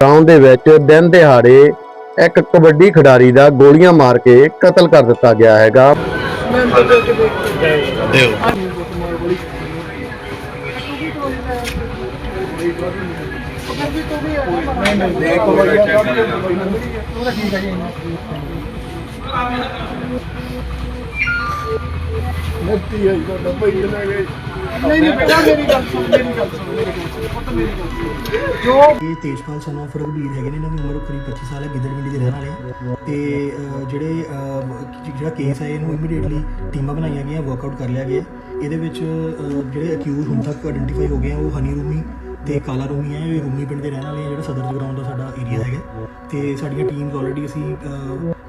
Ground ਦੇ ਵਿੱਚ ਦਿਨ ਦਿਹਾੜੇ ਇੱਕ ਕਬੱਡੀ ਖਿਡਾਰੀ ਦਾ ਗੋਲੀਆਂ ਮਾਰ ਕੇ ਕਤਲ ਕਰ ਦਿੱਤਾ ਗਿਆ ਹੈਗਾ। ਨਹੀਂ ਨਹੀਂ, ਮੇਰੀ ਗੱਲ ਸੁਣ, ਮੇਰੀ ਗੱਲ ਸੁਣ। ਜੋ ਇਹ ਤੇਜਪਾਲ ਸਨ of ਰਘਬੀਰ ਹੈਗੇ ਨੇ ਇਹਨਾਂ ਦੀ ਉਮਰ ਕਰੀਬ 25 ਸਾਲ ਹੈ ਗਿੱਦੜਵਿੰਡੀ ਦੇ ਰਹਿਣ ਵਾਲੇ ਆ। ਤੇ ਜਿਹੜੇ ਜਿਹੜਾ ਕੇਸ ਹੈ, ਇਹਨੂੰ ਇਮੀਡੀਏਟਲੀ ਟੀਮਾਂ ਬਣਾਈਆਂ ਗਈਆਂ ਵਰਕਆਊਟ ਕਰ ਲਿਆ ਗਿਆ। ਇਹਦੇ ਵਿੱਚ ਜਿਹੜੇ ਅਕਿਊਜ਼ ਹੁਣ ਤੱਕ ਆਇਡੈਂਟੀਫਾਈ ਹੋ ਗਏ ਆ, ਉਹ ਹਨੀ ਰੂਮੀ ਤੇ ਕਾਲਾ ਰੂਮੀ ਹੈ ਇਹ ਰੂਮੀ ਪਿੰਡ ਦੇ ਰਹਿਣ ਵਾਲੇ ਜਿਹੜਾ ਸਦਰ ਜਗਰਾਉਂ ਦਾ ਸਾਡਾ ਏਰੀਆ ਹੈਗਾ। ਤੇ ਸਾਡੀਆਂ ਟੀਮਸ ਆਲਰੇਡੀ ਅਸੀਂ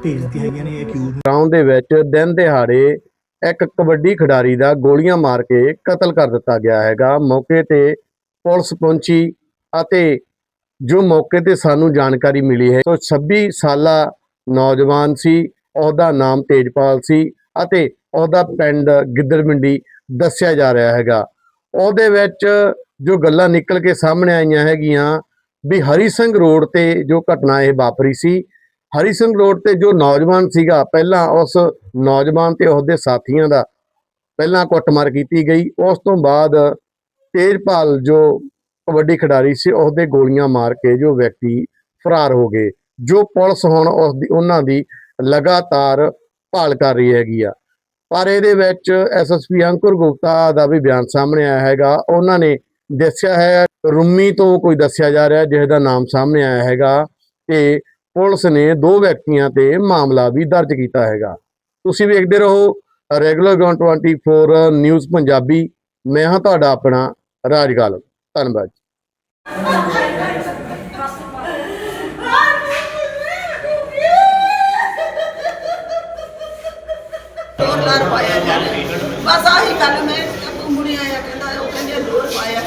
ਭੇਜ ਦਿੱਤੀਆਂ ਹੈਗੀਆਂ ਨੇ ਅਕਿਊਜ਼ ਗਰਾਊਂਡ ਦੇ ਵਿੱਚ ਦਿਨ ਦਿਹਾੜੇ ਇੱਕ ਕਬੱਡੀ ਖਿਡਾਰੀ ਦਾ ਗੋਲੀਆਂ ਮਾਰ ਕੇ ਕਤਲ ਕਰ ਦਿੱਤਾ ਗਿਆ ਹੈਗਾ। ਮੌਕੇ ਤੇ ਪੁਲਿਸ ਪਹੁੰਚੀ ਅਤੇ ਜੋ ਮੌਕੇ ਤੇ ਸਾਨੂੰ ਜਾਣਕਾਰੀ ਮਿਲੀ ਹੈ ਤਾਂ 26 ਸਾਲਾ ਨੌਜਵਾਨ ਸੀ, ਉਹਦਾ ਨਾਮ ਤੇਜਪਾਲ ਸੀ ਅਤੇ ਉਹਦਾ ਪਿੰਡ ਗਿੱਦੜਮਿੰਡੀ ਦੱਸਿਆ ਜਾ ਰਿਹਾ ਹੈਗਾ। ਉਹਦੇ ਵਿੱਚ ਜੋ ਗੱਲਾਂ ਨਿਕਲ ਕੇ ਸਾਹਮਣੇ ਆਈਆਂ ਹੈਗੀਆਂ ਵੀ ਹਰੀ ਸਿੰਘ ਰੋਡ ਤੇ ਜੋ ਘਟਨਾ ਇਹ ਵਾਪਰੀ ਸੀ ਹਰੀ ਸਿੰਘ ਰੋਡ ਤੇ ਜੋ ਨੌਜਵਾਨ ਸੀਗਾ, ਪਹਿਲਾਂ ਉਸ ਨੌਜਵਾਨ ਤੇ ਉਸਦੇ ਸਾਥੀਆਂ ਦਾ ਪਹਿਲਾਂ ਕੁੱਟਮਾਰ ਕੀਤੀ ਗਈ, ਉਸ ਤੋਂ ਬਾਅਦ ਤੇਜਪਾਲ ਜੋ ਕਬੱਡੀ ਖਿਡਾਰੀ ਸੀ ਉਸਦੇ ਗੋਲੀਆਂ ਮਾਰ ਕੇ ਜੋ ਵਿਅਕਤੀ ਫਰਾਰ ਹੋ ਗਏ, ਜੋ ਪੁਲਿਸ ਹੁਣ ਉਸ ਦੀ, ਉਹਨਾਂ ਦੀ ਲਗਾਤਾਰ ਭਾਲ ਕਰ ਰਹੀ ਹੈਗੀ ਆ। ਪਰ ਇਹਦੇ ਵਿੱਚ ਐਸਐਸਪੀ ਅੰਕੁਰ ਗੁਪਤਾ ਦਾ ਵੀ ਬਿਆਨ ਸਾਹਮਣੇ ਆਇਆ ਹੈਗਾ। ਉਹਨਾਂ ਨੇ ਦੱਸਿਆ ਹੈ, ਰੁੰਮੀ ਤੋਂ ਕੋਈ ਦੱਸਿਆ ਜਾ ਰਿਹਾ ਜਿਸ ਦਾ ਨਾਮ ਸਾਹਮਣੇ ਆਇਆ ਹੈਗਾ ਤੇ ਪੁਲਿਸ ਨੇ ਦੋ ਵਿਅਕਤੀਆਂ ਤੇ ਮਾਮਲਾ ਵੀ ਦਰਜ ਕੀਤਾ ਹੈਗਾ। ਤੁਸੀਂ ਵੇਖਦੇ ਰਹੋ, ਰੈਗੂਲਰ ਗਰਾਊਂਡ 24 ਨਿਊਜ਼ ਪੰਜਾਬੀ। ਮੈਂ ਹਾਂ ਤੁਹਾਡਾ ਆਪਣਾ ਰਾਜਗਾਲ। ਧੰਨਵਾਦ ਲੋਰ ਪਾਇਆ ਜਾ। ਬਸ ਆਹੀ ਗੱਲ ਮੈਂ ਮੁੰਡੇ ਆਇਆ ਕਹਿੰਦਾ, ਉਹ ਕਹਿੰਦੇ ਲੋਰ ਪਾਇਆ।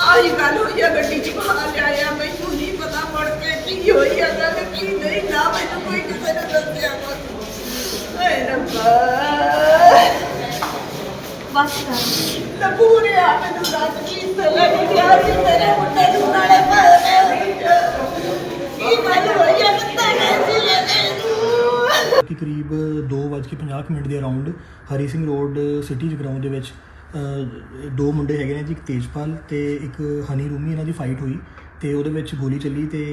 ਆਹੀ ਗੱਲ ਹੋਈ ਆ ਗੱਡੀ ਚ ਬਾਹਰ ਲਿਆਇਆ। ਮੈਨੂੰ ਨਹੀਂ ਪਤਾ ਮੁੜ ਕੇ ਕੀ ਹੋਈ ਆ ਗੱਲ ਕੀ ਨਹੀਂ, ਨਾ ਮੈਨੂੰ ਕੋਈ ਕਿਸੇ ਨੇ ਦੱਸਿਆ। ਏ ਰੱਬਾ। ਬਸ ਕਰ। ਤੇ ਪੂਰੇ ਆ ਮੈਨੂੰ ਦੱਸ ਕੀ ਸਲਾ ਗਿਆ ਕਿ ਮੇਰੇ ਮੁੰਡੇ ਨੂੰ ਨਾਲੇ ਪਾਇਆ ਕੀ ਗੱਲ ਹੋਈ ਆ ਕਿੱਥੇ ਗਏ ਸੀ ਇਹਨੂੰ। ਕਿ ਕਰੀਬ 2:50 ਮਿੰਟ ਦੇ around Hari Singh road city Jagraon ਦੇ ਵਿੱਚ ਦੋ ਮੁੰਡੇ ਹੈਗੇ ਨੇ ਜੀ ਇੱਕ ਤੇਜਪਾਲ ਤੇ ਇੱਕ ਹਨੀ ਰੂਮੀ ਇਹਨਾਂ ਦੀ ਫਾਈਟ ਹੋਈ ਤੇ ਉਹਦੇ ਵਿੱਚ ਗੋਲੀ ਚੱਲੀ ਤੇ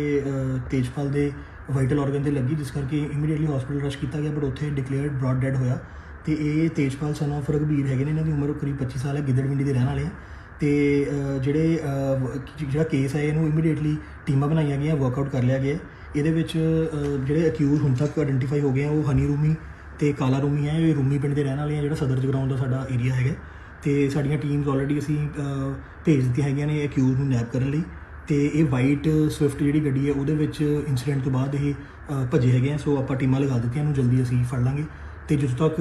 ਤੇਜਪਾਲ ਦੇ ਵਾਈਟਲ ਆਰਗਨ ਤੇ ਲੱਗੀ ਜਿਸ ਕਰਕੇ ਇਮੀਡੀਏਟਲੀ ਹਸਪੀਟਲ ਰਸ਼ ਕੀਤਾ ਗਿਆ ਬਟ ਉੱਥੇ ਡਿਕਲੇਅਰਡ ਬ੍ਰੌਡ ਡੈਡ ਹੋਇਆ। ਤੇ ਇਹ ਤੇਜਪਾਲ ਸਨ of ਰਘਬੀਰ ਹੈਗੇ ਨੇ ਇਹਨਾਂ ਦੀ ਉਮਰ ਕਰੀਬ 25 ਸਾਲ ਹੈ ਗਿੱਦੜਵਿੰਡੀ ਦੇ ਰਹਿਣ ਵਾਲੇ ਆ। ਤੇ ਜਿਹੜੇ ਜਿਹੜਾ ਕੇਸ ਹੈ ਇਹਨੂੰ ਇਮੀਡੀਏਟਲੀ ਟੀਮਾਂ ਬਣਾਈਆਂ ਗਈਆਂ ਵਰਕਆਊਟ ਕਰ ਲਿਆ ਗਿਆ ਇਹਦੇ ਵਿੱਚ ਜਿਹੜੇ ਅਕਿਊਜ਼ ਹੁਣ ਤੱਕ ਆਇਡੈਂਟੀਫਾਈ ਹੋ ਗਏ ਆ ਉਹ ਹਨੀ ਰੂਮੀ ਤੇ ਕਾਲਾ ਰੂਮੀ ਹੈ ਇਹ ਰੂਮੀ ਪਿੰਡ ਦੇ ਰਹਿਣ ਵਾਲੇ ਆ ਜਿਹੜਾ ਸਦਰ ਜਗਰਾਉਂ ਦਾ ਸਾਡਾ ਏਰੀਆ ਹੈਗਾ। ਤੇ ਸਾਡੀਆਂ ਟੀਮਸ ਆਲਰੇਡੀ ਅਸੀਂ ਭੇਜ ਦਿੱਤੀਆਂ ਹੈਗੀਆਂ ਨੇ ਅਕਿਊਜ਼ ਨੂੰ ਨੈਪ ਕਰਨ ਲਈ। ਤੇ ਇਹ ਵਾਈਟ ਸਵਿਫਟ ਜਿਹੜੀ ਗੱਡੀ ਹੈ ਉਹਦੇ ਵਿੱਚ ਇਨਸੀਡੈਂਟ ਤੋਂ ਬਾਅਦ ਇਹ ਅਹ, ਭੱਜੇ ਹੈਗੇ ਆ ਸੋ ਆਪਾਂ ਟੀਮਾਂ ਲਗਾ ਦਿੱਤੀਆਂ ਇਹਨੂੰ ਜਲਦੀ ਅਸੀਂ ਫੜ ਲਾਂਗੇ। ਤੇ ਜਦੋਂ ਤੱਕ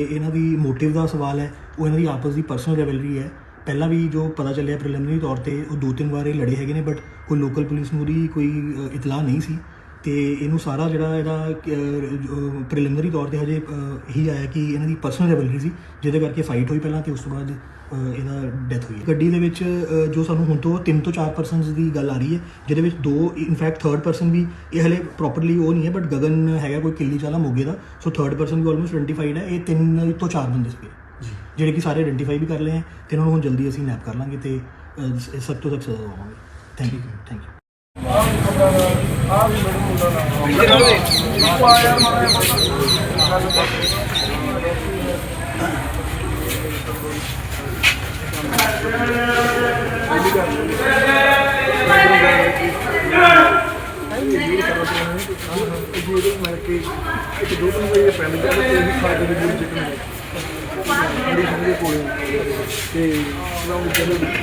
ਇਹਨਾਂ ਦੀ ਮੋਟਿਵ ਦਾ ਸਵਾਲ ਹੈ ਉਹ ਇਹਨਾਂ ਦੀ ਆਪਸ ਦੀ ਪਰਸਨਲ ਰੈਵਲਰੀ ਹੈ। ਪਹਿਲਾਂ ਵੀ ਜੋ ਪਤਾ ਚੱਲਿਆ ਪ੍ਰੀਲਿਮਿਨਰੀ ਤੌਰ ਤੇ ਉਹ ਦੋ ਤਿੰਨ ਵਾਰ ਇਹ ਲੜੇ ਹੈਗੇ ਨੇ ਬਟ ਕੋਈ ਲੋਕਲ ਪੁਲਿਸ ਨੂੰ ਉਹਦੀ ਕੋਈ ਇਤਲਾਹ ਨਹੀਂ ਸੀ। ਤੇ ਇਹਨੂੰ ਸਾਰਾ ਜਿਹੜਾ ਇਹਦਾ ਪ੍ਰੀਲਿਮਿਨਰੀ ਤੌਰ ਤੇ ਹਜੇ ਅਹ, ਇਹੀ ਆਇਆ ਕਿ ਇਹਨਾਂ ਦੀ ਪਰਸਨਲ ਰੈਵਲਰੀ ਸੀ ਜਿਹਦੇ ਕਰਕੇ ਫਾਈਟ ਹੋਈ ਪਹਿਲਾਂ ਤੇ ਉਸ ਤੋਂ ਬਾਅਦ ਇਹਦਾ ਡੈਥ ਹੋਈ ਗੱਡੀ ਦੇ ਵਿੱਚ ਜੋ ਸਾਨੂੰ ਹੁਣ ਤੋਂ 3 ਤੋਂ 4 ਪਰਸਨਸ ਦੀ ਗੱਲ ਆ ਰਹੀ ਹੈ ਜਿਹਦੇ ਵਿੱਚ ਦੋ ਇਨਫੈਕਟ ਥਰਡ ਪਰਸਨ ਵੀ ਇਹ ਹਲੇ ਪ੍ਰੋਪਰਲੀ ਉਹ ਨਹੀਂ ਹੈ ਬਟ ਗਗਨ ਹੈਗਾ ਕੋਈ ਕਿੱਲੀ ਚਾਲਾ ਮੋਗੇ ਦਾ ਸੋ ਥਰਡ ਪਰਸਨ ਵੀ ਆਲਮੋਸਟ ਆਇਡੈਂਟੀਫਾਈਡ ਹੈ ਇਹ ਤਿੰਨ ਤੋਂ ਚਾਰ ਬੰਦੇ ਸੀਗੇ। ਜੀ। ਜਿਹੜੇ ਕਿ ਸਾਰੇ ਆਇਡੈਂਟੀਫਾਈ ਵੀ ਕਰ ਲਏ ਹੈ ਤੇ ਇਹਨਾਂ ਨੂੰ ਹੁਣ ਜਲਦੀ ਅਸੀਂ ਨੈਪ ਕਰ ਲਾਂਗੇ ਤੇ ਅਹ, ਸ- ਸਖਤ ਤੋਂ ਸਖਤ ਦਵਾਂਗੇ। ਥੈਂਕ ਯੂ ਥੈਂਕ ਯੂ ਤੇ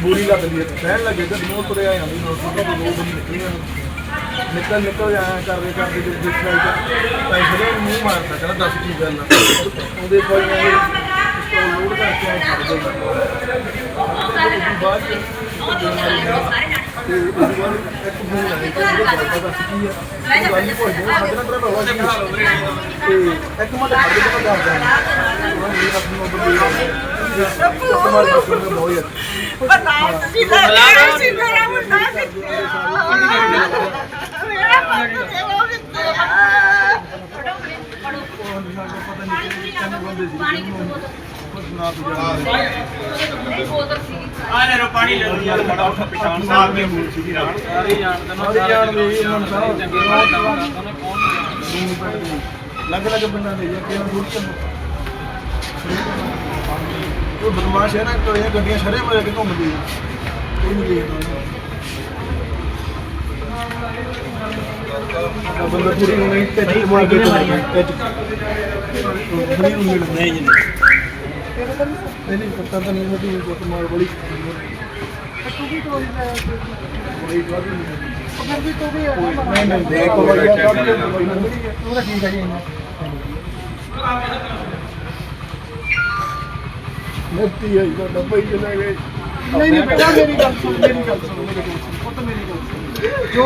ਬੁਰੀ ਲੱਗਦੀ ਹੈ ਕਹਿਣ ਲੱਗੇ ਤੇ ਮੂੰਹ ਤੁਰਿਆ ਜਾਂਦੀ ਨੋਟ ਤੋਂ ਦੋ ਦਿਨ ਨਿਕਲੀਆਂ ਨਿਕਲ ਨਿਕਲ ਜਾਇਆ ਕਰਦੇ ਕਰਦੇ ਤੇ ਦੇਖਿਆ ਤਾਂ ਜਿਹੜੇ ਮੂੰਹ ਮਾਰਦਾ ਕਹਿੰਦਾ ਦੱਸ ਕੀ ਗੱਲ ਆ ਉਹਦੇ ਕੋਲ ਮੈਂ ਡਾਊਨਲੋਡ ਕਰਕੇ ਆਇਆ ਕਰਦੇ ਬਾਅਦ ਤੇ ਉਸ ਤੋਂ ਬਾਅਦ ਇੱਕ ਫੋਨ ਲੈਣੇ ਕਿ ਇਹ ਗੱਲ ਦਾ ਕੀ ਹੈ ਮੈਂ ਨਹੀਂ ਕੋਈ ਨਾ ਹੱਥ ਨਾਲ ਭਰਾ ਹੋ ਗਿਆ ਤੇ ਇੱਕ ਮਿੰਟ ਖੜ ਕੇ ਦੱਸ ਦਾਂ ਮੇਰੀ ਆਪਣੀ ਉਮਰ ਦੇ ਰੱਬੂ ਤੁਹਾਡੇ ਕੋਲ ਬਹੁਤ ਯਾਰ ਬਤਾਓ ਤੁਸੀਂ ਲੈ ਸੀ ਮੇਰਾ ਮੁੰਡਾ ਕਿੱਥੇ ਮੇਰਾ ਪੁੱਤ ਤੇ ਉਹ ਕਿੱਥੇ ਆ ਪੜੋ ਪੜੋ ਪਾਣੀ ਕਿੱਥੇ ਬੋਤਲ ਤੂੰ ਜਾ ਆ ਲੈ ਰੋ ਪਾਣੀ ਲੈ ਲਓ। ਯਾਰ ਬੜਾ ਉੱਠ ਪਛਾਣ ਸਾਹਿਬ ਦੀ ਮੂਲ ਸੀ ਰਾਣ ਸਾਰੇ ਜਾਣਦੇ ਨਾ ਸਾਰੇ ਜਾਣਦੇ ਇਹਨਾਂ ਨੂੰ ਸਾਰਾ ਚੰਗੇ ਲੱਗ ਲੱਗ ਪਿੰਡਾਂ ਦੇ ਜਾਂ ਕਿਹਨਾਂ ਦੂਰ ਤੋਂ ਉਹ ਬਦਮਾਸ਼ ਹੈ ਨਾ ਕੋਈ ਇਹ ਗੱਡੀਆਂ ਸ਼ਰੇ ਮਾਰ ਕੇ ਘੁੰਮਦੀ ਆ। ਕੋਈ ਨਹੀਂ ਦੇਖਦਾ ਬੰਦਾ ਪੂਰੀ ਹੋਣੀ ਤੇ ਨਹੀਂ ਮਾਰ ਕੇ ਬੜੀ ਉਮੀਦ ਨਹੀਂ। ਜੀ ਨਹੀਂ ਨਹੀਂ ਪਤਾ ਤਾਂ ਨਹੀਂ ਹੋਦੀ ਕੋਈ ਮਾਰ ਬੜੀ ਤੂੰ ਵੀ ਤੋਂ ਬੜੀ ਗੱਲ ਨਹੀਂ ਨਹੀਂ ਨਹੀਂ ਦੇਖੋ ਭਈਆ ਸਭ ਕੁਝ ਉਹਦਾ ਠੀਕ ਹੈ ਜੀ ਨੱਤੀ ਆਈ ਤੁਹਾਡਾ ਭਾਈ ਚਲਾ ਗਏ ਨਹੀਂ ਨਹੀਂ ਬੇਟਾ ਮੇਰੀ ਗੱਲ ਸੁਣ ਮੇਰੀ ਗੱਲ ਸੁਣ ਮੇਰੇ ਕੋਲ ਸੁਣ ਪੁੱਤ ਮੇਰੀ ਗੱਲ ਸੁਣ। ਜੋ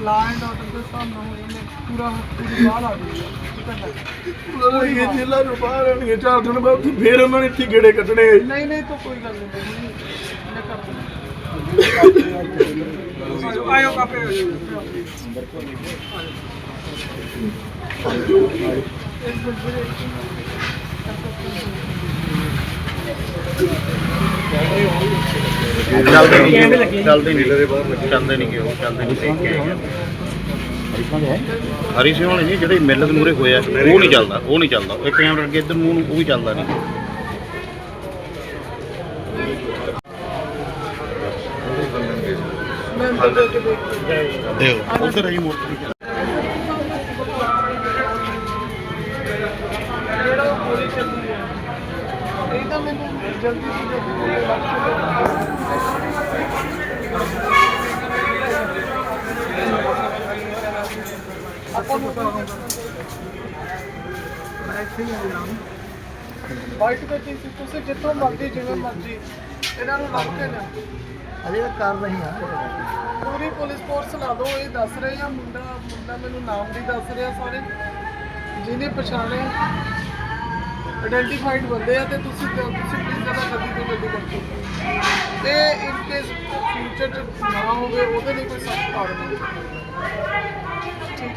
ਲਾਈਨ ਆਰਡਰ ਦੇ ਸਾਹਮਣੇ ਇਹਨੇ ਪੂਰਾ ਪੂਰੀ ਬਾਹਰ ਆ ਗਈ ਉਹਨਾਂ ਨੇ ਇਹ ਜੇਲਾ ਨੂੰ ਬਾਹਰ ਆਣਗੇ ਚਾਰ ਦਿਨ ਬਾਅਦ ਤੇ ਫੇਰ ਉਹਨਾਂ ਨੇ ਇੱਥੇ ਗੇੜੇ ਕੱਢਣੇ ਨਹੀਂ ਨਹੀਂ ਤਾਂ ਕੋਈ ਗੱਲ ਨਹੀਂ ਮੈਂ ਕਰ ਆਇਓ ਕਾਪੇ ਚੱਲਦੇ ਨਹੀਂ ਚੱਲਦੇ ਨਹੀਂ। ਚੱਲਦੇ ਨਹੀਂ ਕਿ ਉਹ ਚੱਲਦੇ ਨਹੀਂ ਦੇਖ ਕੇ ਆਏ ਆ। ਹਰੀ ਸਿੰਘ ਵਾਲੇ ਨਹੀਂ ਜਿਹੜੇ ਮਿਲ ਦੇ ਮੂਰੇ ਹੋਇਆ ਉਹ ਨਹੀਂ ਚੱਲਦਾ ਉਹ ਨਹੀਂ ਚੱਲਦਾ। ਇੱਕ ਕੈਮਰਾ ਅੱਗੇ ਇੱਧਰ ਨੂੰ ਉਹ ਵੀ ਚੱਲਦਾ ਨਹੀਂ। ਦੇਖ ਉਧਰ ਆਈ ਮੋਟਰ ਵਾਈਟ ਗੱਡੀ ਸੀ ਤੁਸੀਂ ਜਿੱਥੋਂ ਮਰਜ਼ੀ ਜਿਵੇਂ ਮਰਜ਼ੀ। ਇਹਨਾਂ ਨੂੰ ਲੱਭ ਕੇ ਲਿਆ ਅਜੇ ਕਰ ਰਹੀ ਆ। ਪੂਰੀ ਪੁਲਿਸ ਫੋਰਸ ਲਾ ਦੋ ਇਹ ਦੱਸ ਰਹੇ ਆ ਮੁੰਡਾ ਮੁੰਡਾ ਮੈਨੂੰ ਨਾਮ ਵੀ ਦੱਸ ਰਿਹਾ ਸਾਰੇ। ਜਿਹਨੇ ਪਛਾਣਿਆ ਆਇਡੈਂਟੀਫਾਈਡ ਬੰਦੇ ਆ ਤੇ ਤੁਸੀਂ ਤੁਸੀਂ ਪਲੀਜ਼ ਇਹਨਾਂ ਗੱਡੀ ਤੋਂ ਗੱਡੀ ਕਰੋ ਤੇ ਇਨ ਕੇਸ ਫਿਊਚਰ ਚ ਨਾ ਹੋਵੇ ਉਹਦੇ ਲਈ ਕੋਈ ਸਖਤ ਕਾਰਵਾਈ। ਠੀਕ